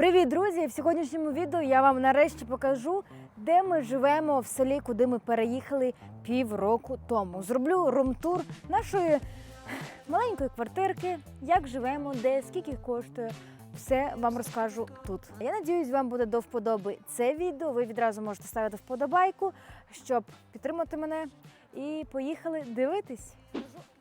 Привіт, друзі! В сьогоднішньому відео я вам нарешті покажу, де ми живемо в селі, куди ми переїхали півроку тому. Зроблю румтур нашої маленької квартирки, як живемо, де, скільки коштує. Все вам розкажу тут. Я надіюсь, вам буде до вподоби це відео. Ви відразу можете ставити вподобайку, щоб підтримати мене. І поїхали дивитись.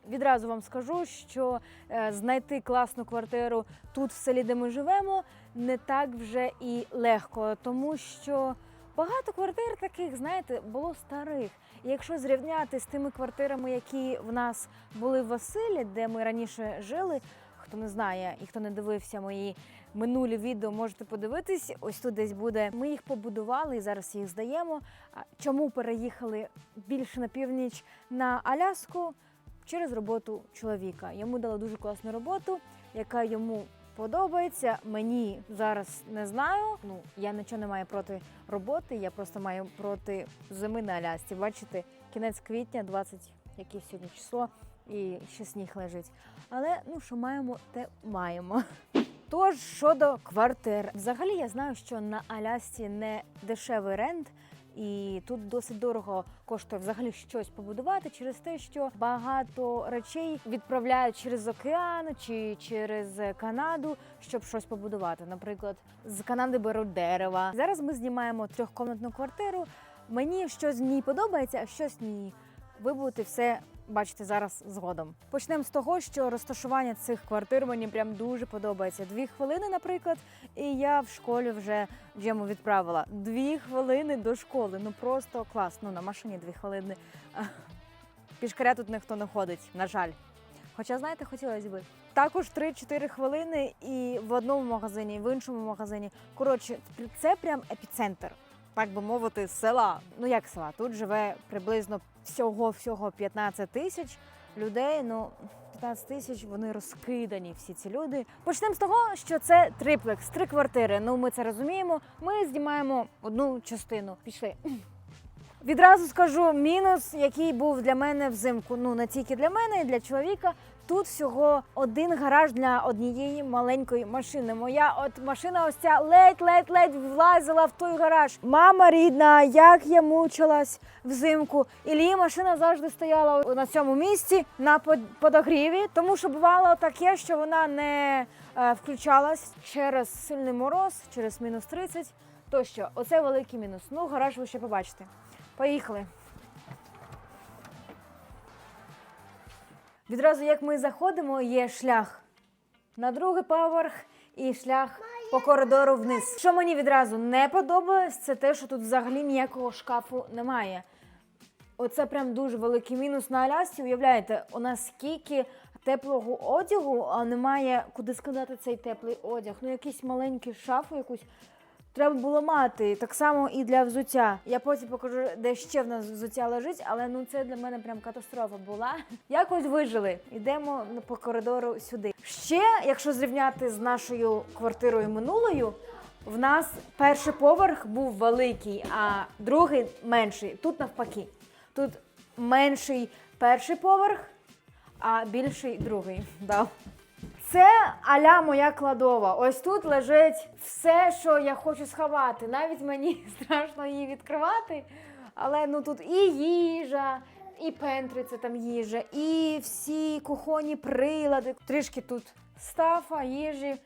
Відразу вам скажу, що е, знайти класну квартиру тут, в селі, де ми живемо, не так вже і легко, тому що багато квартир таких, знаєте, було старих. І якщо зрівняти з тими квартирами, які в нас були в Василі, де ми раніше жили, хто не знає і хто не дивився мої минулі відео, можете подивитись. Ось тут десь буде. Ми їх побудували і зараз їх здаємо. Чому переїхали більше на північ на Аляску? Через роботу чоловіка. Йому дали дуже класну роботу, яка йому подобається. Мені зараз не знаю. Ну я нічого не маю проти роботи. Я просто маю проти зими на Алясці. Бачите, кінець квітня, 20 яке сьогодні число, і ще сніг лежить. Але ну що маємо, те маємо. Тож щодо квартир, взагалі я знаю, що на Алясці не дешевий рент. І тут досить дорого коштує взагалі щось побудувати через те, що багато речей відправляють через океан чи через Канаду, щоб щось побудувати. Наприклад, з Канади беруть дерева. Зараз ми знімаємо трьохкомнатну квартиру. Мені щось в ній подобається, а щось ні. Вибути все бачити зараз згодом. Почнемо з того, що розташування цих квартир мені прям дуже подобається. Дві хвилини, наприклад, і я в школі вже Джему відправила. Дві хвилини до школи. Ну просто клас. Ну на машині дві хвилини. Пішкаря тут ніхто не ходить, на жаль. Хоча, знаєте, хотілося б. Також 3-4 хвилини і в одному магазині, і в іншому магазині. Коротше, це прям епіцентр, так би мовити, села. Ну як села? Тут живе приблизно всього-всього 15 тисяч людей. Ну 15 тисяч вони розкидані, всі ці люди. Почнемо з того, що це триплекс, три квартири. Ну ми це розуміємо. Ми знімаємо одну частину. Пішли. Відразу скажу мінус, який був для мене взимку. Ну не тільки для мене, і для чоловіка. Тут всього один гараж для однієї маленької машини. Моя от машина ось ця ледь-ледь-ледь влазила в той гараж. Мама рідна, як я мучилась взимку. І її машина завжди стояла на цьому місці на под- подогріві, тому що бувало таке, що вона не е, включалась через сильний мороз, через мінус 30. Тощо, оце великий мінус. Ну, гараж ви ще побачите. Поїхали. Відразу як ми заходимо, є шлях на другий поверх і шлях по коридору вниз. Що мені відразу не подобалось, це те, що тут взагалі ніякого шкафу немає. Оце прям дуже великий мінус на Алясці. Уявляєте, у нас скільки теплого одягу, а немає куди складати цей теплий одяг. Ну, якийсь маленький шафу якусь треба було мати. Так само і для взуття. Я потім покажу, де ще в нас взуття лежить, але ну це для мене прям катастрофа була. Якось вижили. Йдемо по коридору сюди. Ще, якщо зрівняти з нашою квартирою минулою, в нас перший поверх був великий, а другий менший. Тут навпаки. Тут менший перший поверх, а більший другий. Да. Це аля моя кладова. Ось тут лежить все, що я хочу сховати. Навіть мені страшно її відкривати. Але ну тут і їжа, і пентри, це там їжа, і всі кухонні прилади. Трішки тут стафа, їжі. е,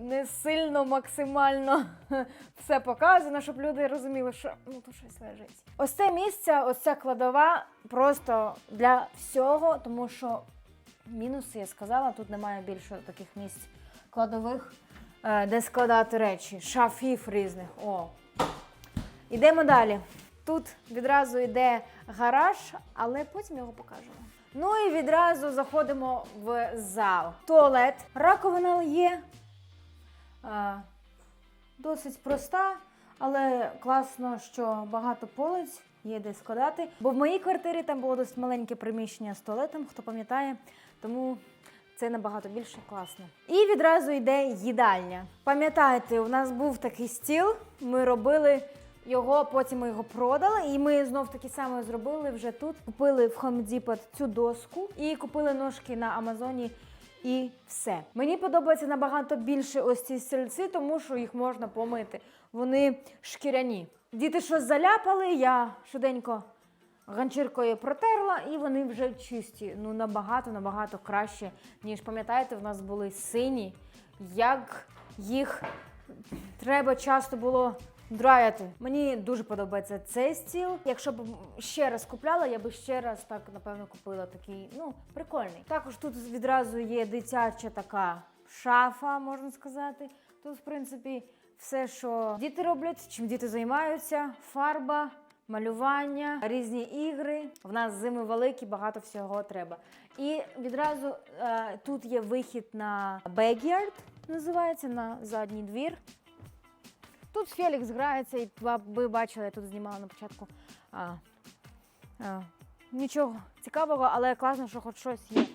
Не сильно максимально все показано, щоб люди розуміли, що ну тут щось лежить. Ось це місце, ось ця кладова просто для всього, тому що мінуси я сказала, тут немає більше таких місць кладових, е, де складати речі, шафів різних. О. Ідемо далі. Тут відразу йде гараж, але потім його покажемо. Ну і відразу заходимо в зал. Туалет. Раковина є. Е, досить проста, але класно, що багато полиць є де складати. Бо в моїй квартирі там було досить маленьке приміщення з туалетом, хто пам'ятає, тому це набагато більше класно. І відразу йде їдальня. Пам'ятаєте, у нас був такий стіл, ми робили. Його потім ми його продали, і ми знов таки саме зробили вже тут. Купили в Home Depot цю доску і купили ножки на Амазоні І все. Мені подобається набагато більше ось ці стільці, тому що їх можна помити. Вони шкіряні. Діти щось заляпали, я швиденько ганчіркою протерла, і вони вже чисті. Ну набагато, набагато краще, ніж пам'ятаєте, в нас були сині. Як їх треба часто було драяти. Мені дуже подобається цей стіл. Якщо б ще раз купляла, я би ще раз так напевно купила такий. Ну, прикольний. Також тут відразу є дитяча така шафа, можна сказати. Тут, в принципі, все, що діти роблять, чим діти займаються, фарба. Малювання, різні ігри. В нас зими великі, багато всього треба. І відразу е, тут є вихід на backyard, називається на задній двір. Тут Фелікс грається, і ви бачили, я тут знімала на початку. А, а, нічого цікавого, але класно, що хоч щось є.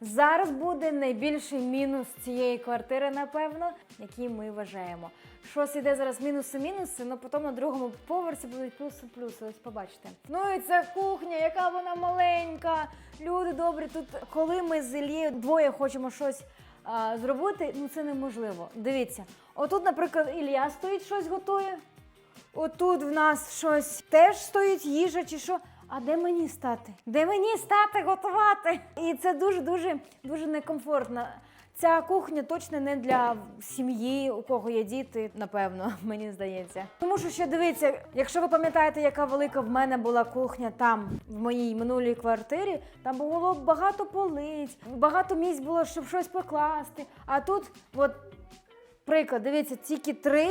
Зараз буде найбільший мінус цієї квартири, напевно, який ми вважаємо. Щось іде зараз мінуси-мінуси, але потім на другому поверсі будуть плюси-плюси. Ось побачите. Ну і це кухня, яка вона маленька. Люди добрі. Тут, коли ми з Ілією двоє хочемо щось а, зробити, ну це неможливо. Дивіться, отут, наприклад, Ілля стоїть, щось готує. Отут в нас щось теж стоїть їжа чи що. А де мені стати? Де мені стати готувати? І це дуже дуже дуже некомфортно. Ця кухня точно не для сім'ї, у кого є діти, напевно, мені здається. Тому що ще дивіться, якщо ви пам'ятаєте, яка велика в мене була кухня там, в моїй минулій квартирі, там було багато полиць, багато місць було, щоб щось покласти. А тут, от приклад, дивіться, тільки три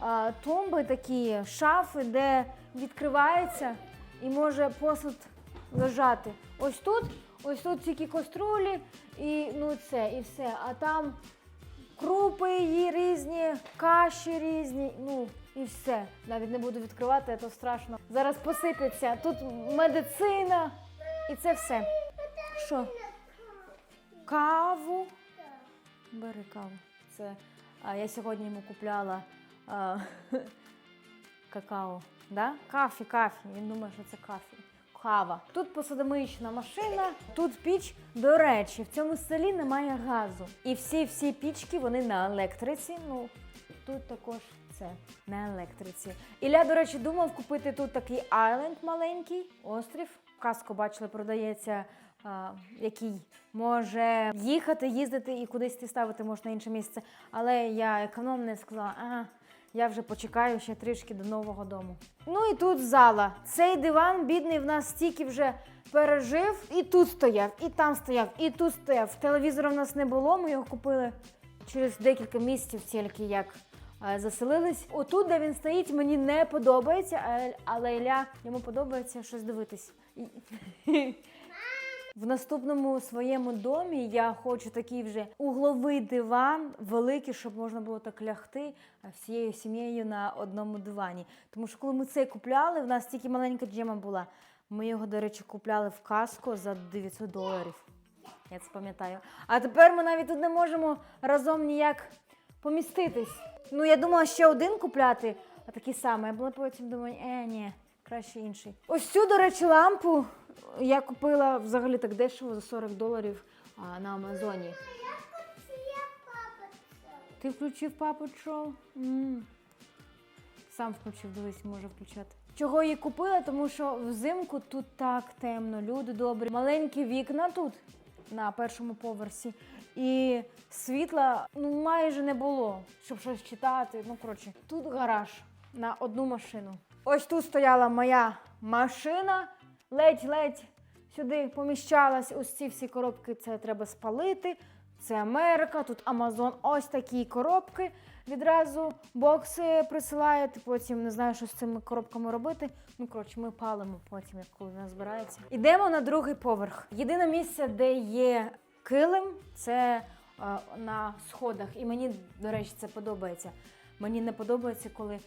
а, тумби такі, шафи, де відкривається і може посуд лежати. Ось тут, ось тут тільки каструлі і ну це, і все. А там крупи є різні, каші різні, ну і все. Навіть не буду відкривати, це страшно. Зараз посипеться. Тут медицина і це все. Що? Каву. Бери каву. Це а, я сьогодні йому купляла а, какао. Да? Кафі, кафі. Він думає, що це кафі. Кава. Тут посудомиючна машина, тут піч. До речі, в цьому селі немає газу. І всі всі пічки вони на електриці. Ну тут також це на електриці. Ілля, до речі, думав купити тут такий айленд маленький, острів. Каско бачили, продається. а, який може їхати, їздити і кудись ти ставити можна інше місце. Але я економно сказала, ага, я вже почекаю ще трішки до нового дому. Ну і тут зала. Цей диван, бідний, в нас стільки вже пережив. І тут стояв, і там стояв, і тут стояв. Телевізора в нас не було. Ми його купили через декілька місяців, тільки як е, заселились. Отут, де він стоїть, мені не подобається, але Ілля йому подобається щось дивитись. В наступному своєму домі я хочу такий вже угловий диван, великий, щоб можна було так лягти всією сім'єю на одному дивані. Тому що коли ми цей купляли, в нас тільки маленька джема була. Ми його, до речі, купляли в каско за 900 доларів. Я це пам'ятаю. А тепер ми навіть тут не можемо разом ніяк поміститись. Ну, я думала ще один купляти, а такий самий. Була потім думаю, е, ні, краще інший. Ось цю, до речі, лампу я купила взагалі так дешево за 40 доларів а, на Амазоні. Ти включив? М. Сам включив, дивись, може включати. Чого її купила? Тому що взимку тут так темно, люди добрі. Маленькі вікна тут на першому поверсі. І світла ну майже не було, щоб щось читати. Ну, коротше, тут гараж на одну машину. Ось тут стояла моя машина, ледь-ледь сюди поміщалась. Ось ці всі коробки це треба спалити. Це Америка, тут Амазон, ось такі коробки. Відразу бокси присилають, потім не знаю, що з цими коробками робити. Ну, коротше, ми палимо потім, як коли вона збирається. Ідемо на другий поверх. Єдине місце, де є килим, це е, на сходах. І мені, до речі, це подобається. Мені не подобається, коли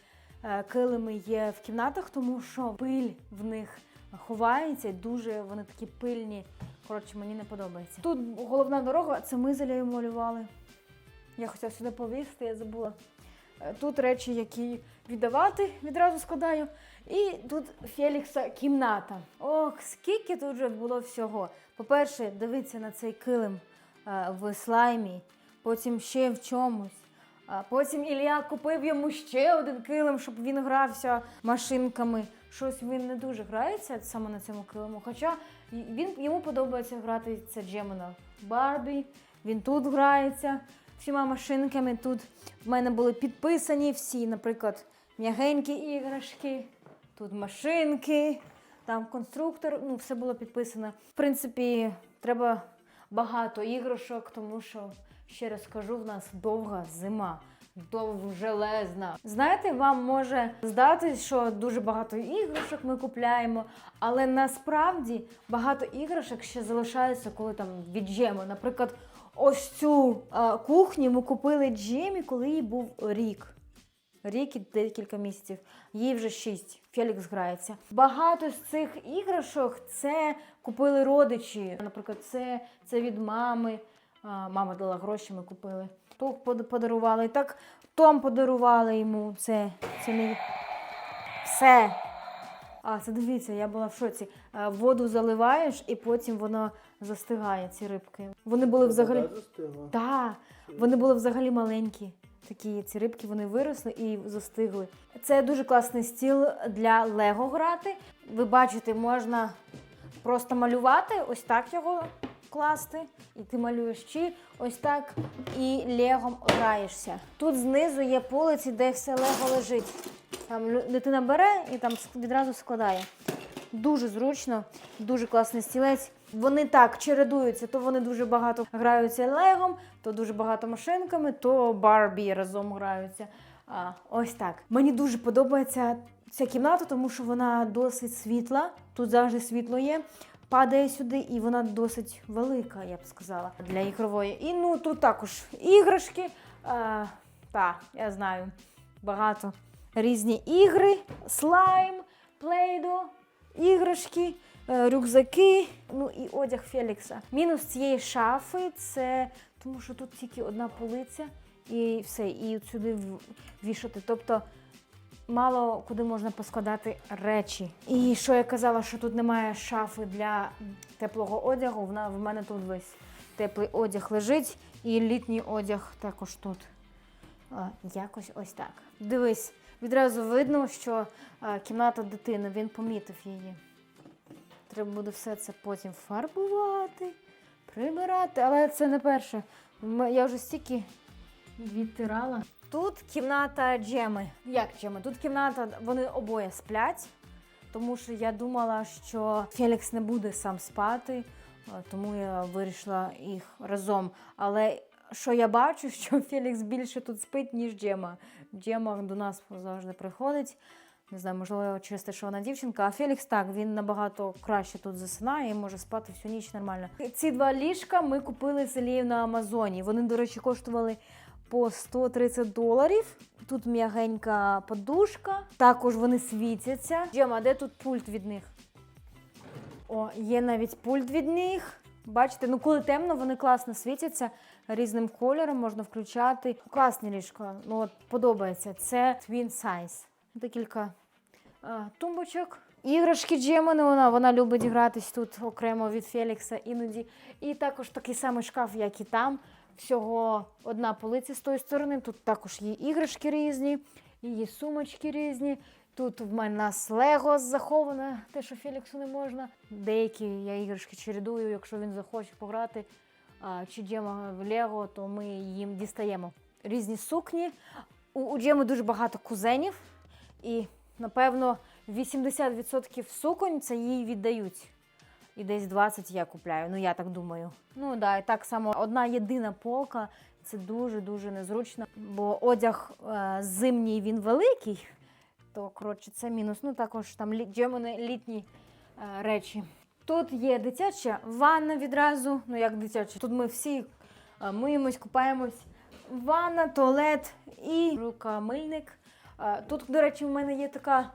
е, килими є в кімнатах, тому що пиль в них ховається, і дуже вони такі пильні. Коротше, мені не подобається. Тут головна дорога, це ми з Ілею малювали. Я хотіла сюди повісти, я забула. Е, Тут речі, які віддавати, відразу складаю. І тут Фелікса кімната. Ох, скільки тут вже було всього. По-перше, дивіться на цей килим. е, в слаймі, потім ще в чомусь. А потім Ілля купив йому ще один килим, щоб він грався машинками. Щось він не дуже грається саме на цьому килиму. Хоча він, йому подобається грати це Джемина Барбі. Він тут грається всіма машинками. Тут в мене були підписані всі, наприклад, м'ягенькі іграшки, тут машинки, там конструктор. Ну, все було підписано. В принципі, треба багато іграшок, тому що, ще раз кажу, в нас довга зима. Довжелезна. Знаєте, вам може здатись, що дуже багато іграшок ми купляємо, але насправді багато іграшок ще залишається, коли там від Джеми. Наприклад, ось цю а, кухню ми купили Джемі, коли їй був рік. Рік і декілька місяців. Їй вже шість. Фелікс грається. Багато з цих іграшок це купили родичі. Наприклад, це, це від мами. Мама дала гроші, ми купили. То подарували. Так Том подарували йому. Це, це мій. Все. А, це дивіться, я була в шоці. Воду заливаєш і потім воно застигає, ці рибки. Вони були взагалі. Вода застигла. Так, вони були взагалі маленькі. Такі ці рибки вони виросли і застигли. Це дуже класний стіл для Лего грати. Ви бачите, можна просто малювати, ось так його класти. І ти малюєш чи ось так і легом граєшся. Тут знизу є полиці, де все лего лежить. Там дитина бере і там відразу складає. Дуже зручно, дуже класний стілець. Вони так чередуються, то вони дуже багато граються легом, то дуже багато машинками, то Барбі разом граються. А, ось так. Мені дуже подобається ця кімната, тому що вона досить світла. Тут завжди світло є. Падає сюди, і вона досить велика, я б сказала, для ігрової. І ну тут також іграшки. А, та, я знаю, багато різні ігри, слайм, плейдо, іграшки, е, рюкзаки, ну і одяг Фелікса. Мінус цієї шафи це тому, що тут тільки одна полиця і все, і от сюди в- вішати. Тобто мало куди можна поскладати речі. І що я казала, що тут немає шафи для теплого одягу. Вона в мене тут весь теплий одяг лежить, і літній одяг також тут. А, якось ось так. Дивись, відразу видно, що а, кімната дитини, він помітив її. Треба буде все це потім фарбувати, прибирати, але це не перше. Я вже стільки відтирала. Тут кімната Джеми. Як Джеми? Тут кімната, вони обоє сплять, тому що я думала, що Фелікс не буде сам спати, тому я вирішила їх разом. Але що я бачу, що Фелікс більше тут спить, ніж Джема. Джема до нас завжди приходить. Не знаю, можливо, через те, що вона дівчинка, а Фелікс так, він набагато краще тут засинає і може спати всю ніч нормально. Ці два ліжка ми купили з на Амазоні. Вони, до речі, коштували по 130 доларів. Тут м'ягенька подушка. Також вони світяться. Джема, а де тут пульт від них? О, є навіть пульт від них. Бачите, ну коли темно, вони класно світяться різним кольором, можна включати. Класні ліжка. Ну от подобається. Це twin size. Декілька а, тумбочок. Іграшки Джемани, вона, вона любить гратись тут окремо від Фелікса іноді. І також такий самий шкаф, як і там. Всього одна полиця з тої сторони. Тут також є іграшки різні, є сумочки різні. Тут в мене нас Лего заховане, те, що Феліксу не можна. Деякі я іграшки чередую, якщо він захоче пограти а, чи Джема в Лего, то ми їм дістаємо різні сукні. У, у Джеми дуже багато кузенів, і напевно 80% суконь це їй віддають. І десь 20 я купляю. Ну я так думаю. Ну да, і так само одна єдина полка. Це дуже дуже незручно, бо одяг е, зимній він великий, то коротше це мінус. Ну також там Джемини літні е, речі. Тут є дитяча ванна відразу. Ну як дитяча, тут ми всі е, миємось, купаємось. Ванна, туалет і рукомильник. Е, Тут, до речі, в мене є така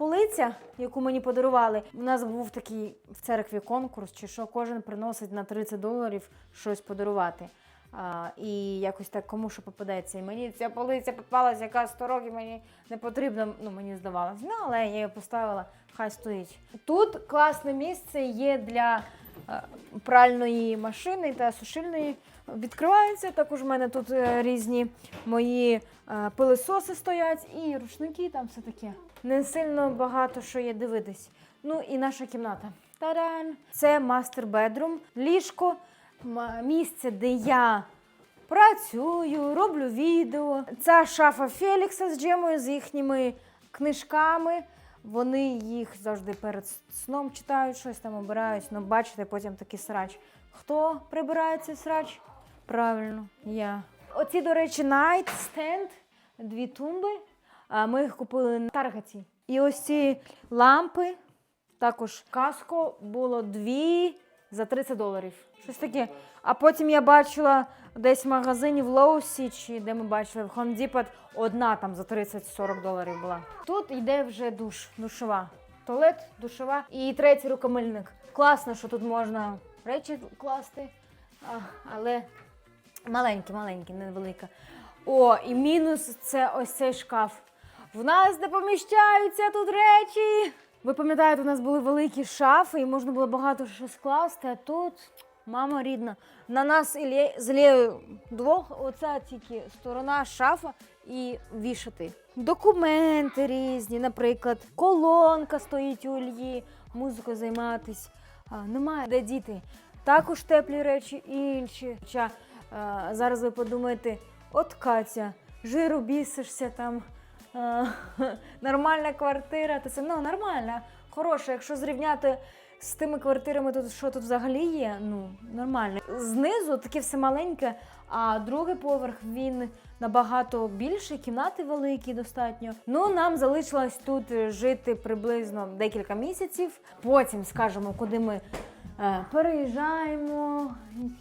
полиця, яку мені подарували. У нас був такий в церкві конкурс, чи що кожен приносить на 30 доларів щось подарувати. А, і якось так кому що попадеться. І мені ця полиця попалася, яка 100 років мені не потрібна, ну мені здавалось. Ну, але я її поставила, хай стоїть. Тут класне місце є для е, пральної машини та сушильної відкривається. Також в мене тут е, різні мої е, пилисоси стоять і рушники, там все таке. Не сильно багато що є дивитись. Ну і наша кімната. Та-дан! Це мастер бедрум, ліжко, місце, де я працюю, роблю відео. Ця шафа Фелікса з Джемою, з їхніми книжками. Вони їх завжди перед сном читають, щось там обирають. Ну, бачите, потім такий срач. Хто прибирає цей срач? Правильно, я. Оці, до речі, Night Stand, дві тумби. Ми їх купили на Таргаті. І ось ці лампи, також каско було дві за 30 доларів. Щось таке. А потім я бачила десь в магазині в Лоусі, чи де ми бачили в Home одна там за 30-40 доларів була. Тут йде вже душ, душова. Туалет, душова і третій рукомильник. Класно, що тут можна речі класти, але маленькі, маленькі, невелика. О, і мінус це ось цей шкаф. В нас не поміщаються тут речі. Ви пам'ятаєте, у нас були великі шафи, і можна було багато що скласти, а тут мама рідна. На нас з Лєю двох, оця тільки сторона шафа і вішати. Документи різні, наприклад, колонка стоїть у Ільї, музикою займатись. А, немає де діти. Також теплі речі інші. Хоча а, зараз ви подумаєте, от Катя, жиру бісишся там. А, нормальна квартира, то це ну нормальна, хороша. Якщо зрівняти з тими квартирами, тут що тут взагалі є, ну нормально. Знизу таке все маленьке, а другий поверх він набагато більший, кімнати великі достатньо. Ну нам залишилось тут жити приблизно декілька місяців. Потім скажемо, куди ми е, переїжджаємо,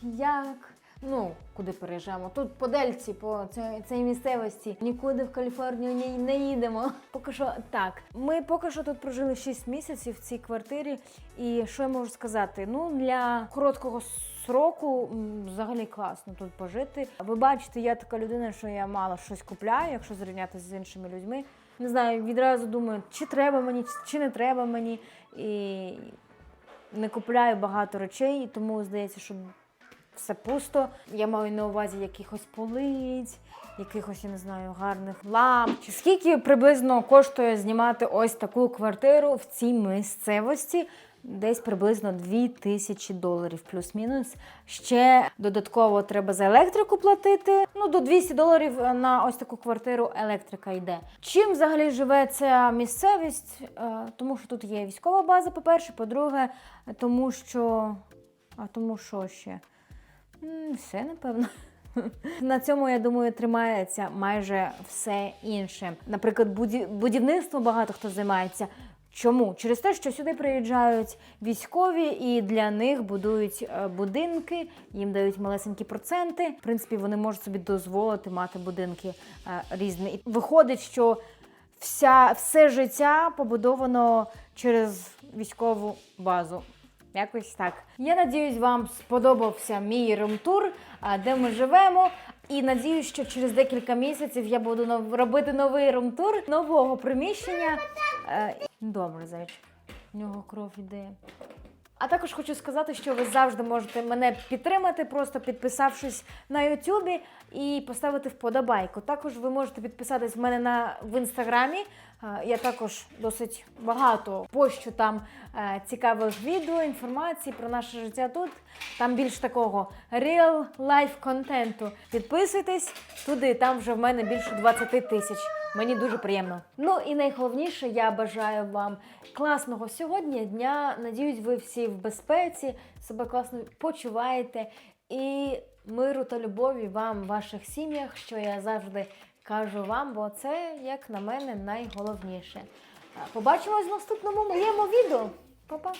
як. Ну, куди переїжджаємо? Тут по Дельці, по цій, цій місцевості. Нікуди в Каліфорнію не, їдемо. Поки що так. Ми поки що тут прожили 6 місяців в цій квартирі. І що я можу сказати? Ну, для короткого сроку взагалі класно тут пожити. Ви бачите, я така людина, що я мало щось купляю, якщо зрівнятися з іншими людьми. Не знаю, відразу думаю, чи треба мені, чи не треба мені. І не купляю багато речей, тому здається, що все пусто. Я маю на увазі якихось полиць, якихось, я не знаю, гарних ламп. Скільки приблизно коштує знімати ось таку квартиру в цій місцевості? Десь приблизно 2 тисячі доларів плюс-мінус. Ще додатково треба за електрику платити. Ну, до 200 доларів на ось таку квартиру електрика йде. Чим взагалі живе ця місцевість? Е, Тому що тут є військова база, по-перше, по-друге, тому що. А тому що ще? Все, напевно. На цьому, я думаю, тримається майже все інше. Наприклад, будівництво багато хто займається. Чому? Через те, що сюди приїжджають військові і для них будують е, будинки, їм дають малесенькі проценти. В принципі, вони можуть собі дозволити мати будинки е, різні. І Виходить, що вся, все життя побудовано через військову базу. Якось так. Я надіюсь, вам сподобався мій румтур, де ми живемо. І надіюсь, що через декілька місяців я буду робити новий румтур нового приміщення. Е, Добре, зайчик. В нього кров іде. А також хочу сказати, що ви завжди можете мене підтримати, просто підписавшись на Ютубі і поставити вподобайку. Також ви можете підписатись в мене на в інстаграмі. Я також досить багато пощу там е, цікавих відео, інформації про наше життя тут. Там більш такого real life контенту. Підписуйтесь туди, там вже в мене більше 20 тисяч. Мені дуже приємно. Ну і найголовніше, я бажаю вам класного сьогодні дня. Надіюсь, ви всі в безпеці, себе класно почуваєте. І миру та любові вам в ваших сім'ях, що я завжди кажу вам, бо це, як на мене, найголовніше. Побачимось в наступному моєму відео. Па-па!